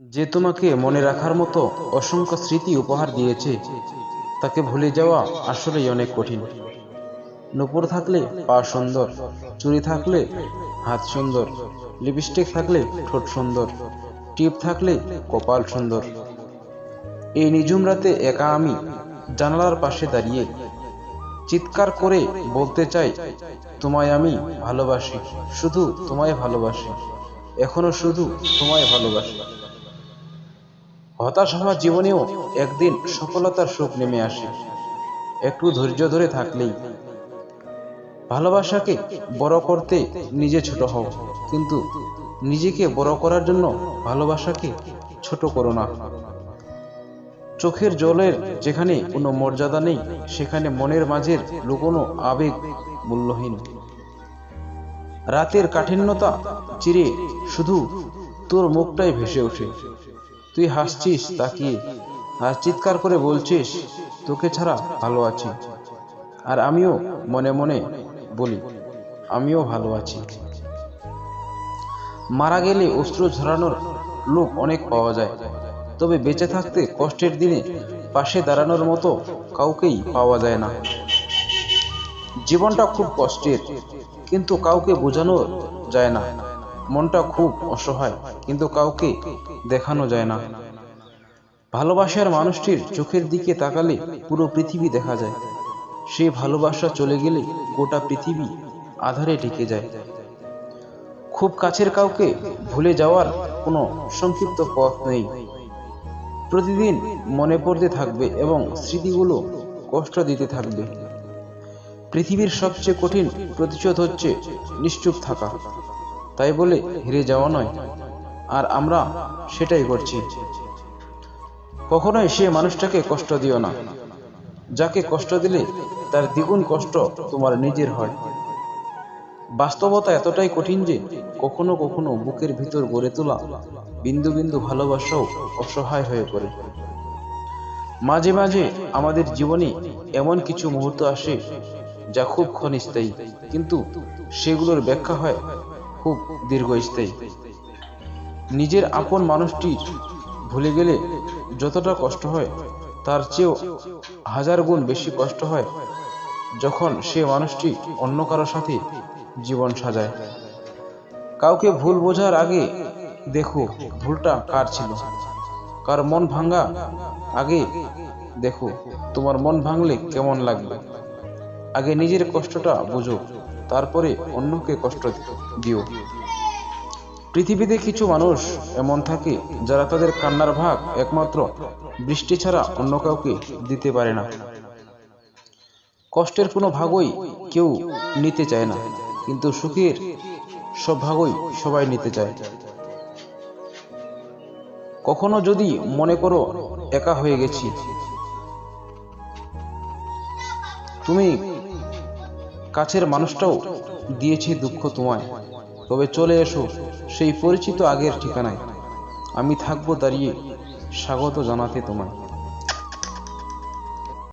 যে তোমাকে মনে রাখার মতো অসংখ্য স্মৃতি উপহার দিয়েছে, তাকে ভুলে যাওয়া আসলেই অনেক কঠিন। নুপুর থাকলে পা সুন্দর চুরি থাকলে হাত সুন্দর, লিপস্টিক থাকলে ঠোঁট সুন্দর, টিপ থাকলে কপাল সুন্দর। এই নিঝুম রাতে একা আমি জানালার পাশে দাঁড়িয়ে চিৎকার করে বলতে চাই, তোমায় আমি ভালোবাসি, শুধু তোমায় ভালোবাসি, এখনও শুধু তোমায় ভালোবাসি। হতাশ হওয়া জীবনেও একদিন সফলতার সুখ নেমে আসে। একটু ধৈর্য ধরে থাকলেই। ভালোবাসাকে বড় করতে নিজে ছোট হও, কিন্তু নিজেকে বড় করার জন্য ভালোবাসাকে ছোট করো না। চোখের জলের যেখানে কোনো মর্যাদা নেই, সেখানে মনের মাঝের লুকোনো আবেগ মূল্যহীন। রাতের কাঠিন্যতা চিরে শুধু তোর মুখটাই ভেসে ওঠে। তুই হাসছিস তাকিয়ে আর চিৎকার করে বলছিস, তোকে ছাড়া ভালো আছি। আর আমিও মনে মনে বলি, আমিও ভালো আছি। মারা গেলে অস্ত্র ঝরানোর লোক অনেক পাওয়া যায়। তবে বেঁচে থাকতে কষ্টের দিনে পাশে দাঁড়ানোর মতো কাউকেই পাওয়া যায় না। জীবনটা খুব কষ্টের, কিন্তু কাউকে বোঝানো যায় না। মনটা খুব অসহায়, কিন্তু কাউকে দেখানো যায় না। ভালোবাসার মানুষটির চোখের দিকে তাকালে পুরো পৃথিবী দেখা যায়। সে ভালোবাসা চলে গেলে গোটা পৃথিবী আধারে ঢেকে যায়। খুব কাছের কাউকে ভুলে যাওয়ার কোনো সংক্ষিপ্ত পথ নেই। প্রতিদিন মনে পড়তে থাকবে এবং স্মৃতিগুলো কষ্ট দিতে থাকবে। পৃথিবীর সবচেয়ে কঠিন প্রতিশোধ হচ্ছে নিশ্চুপ থাকা। তাই বলে হেরে যাওয়া নয়। আর আমরা সেটাই করছি। কখনোই সে মানুষটাকে কষ্ট দিও না। যাকে কষ্ট দিলে তার দ্বিগুণ কষ্ট তোমার নিজের হয়। বাস্তবতা এতটাই কঠিন যে কখনো কখনো বুকের ভিতর গড়ে তোলা বিন্দু বিন্দু ভালোবাসাও অসহায় হয়ে পড়ে। মাঝে মাঝে আমাদের জীবনে এমন কিছু মুহূর্ত আসে যা খুব ক্ষণস্থায়ী, কিন্তু সেগুলোর ব্যাখ্যা হয় খুব দীর্ঘস্থায়ী। নিজের আপন মানুষটি ভুলে গেলে যতটা কষ্ট হয়, তার চেয়েও হাজার গুণ বেশি কষ্ট হয় যখন সে মানুষটি অন্য কারোর সাথে জীবন সাজায়। কাউকে ভুল বোঝার আগে দেখো ভুলটা কার ছিল। কার মন ভাঙা আগে দেখো তোমার মন ভাঙলে কেমন লাগবে। আগে নিজের কষ্টটা বুঝো। তারপরে অন্যকে কষ্ট দিও। পৃথিবীতে কিছু মানুষ এমন থাকে যারা তাদের কান্নার ভাগ একমাত্র বৃষ্টি ছাড়া অন্য কাউকে দিতে পারে না। কষ্টের কোনো ভাগই কেউ নিতে চায় না, কিন্তু সুখের সব ভাগই সবাই নিতে চায়। কখনো যদি মনে করো একা হয়ে গেছি, তুমি কাছের মানুষটাও দিয়েছে দুঃখ তোমায়। তবে চলে এসো, সেই পরিচিত আগের ঠিকানায়। আমি থাকব দাঁড়িয়ে স্বাগত জানাতে তোমায়।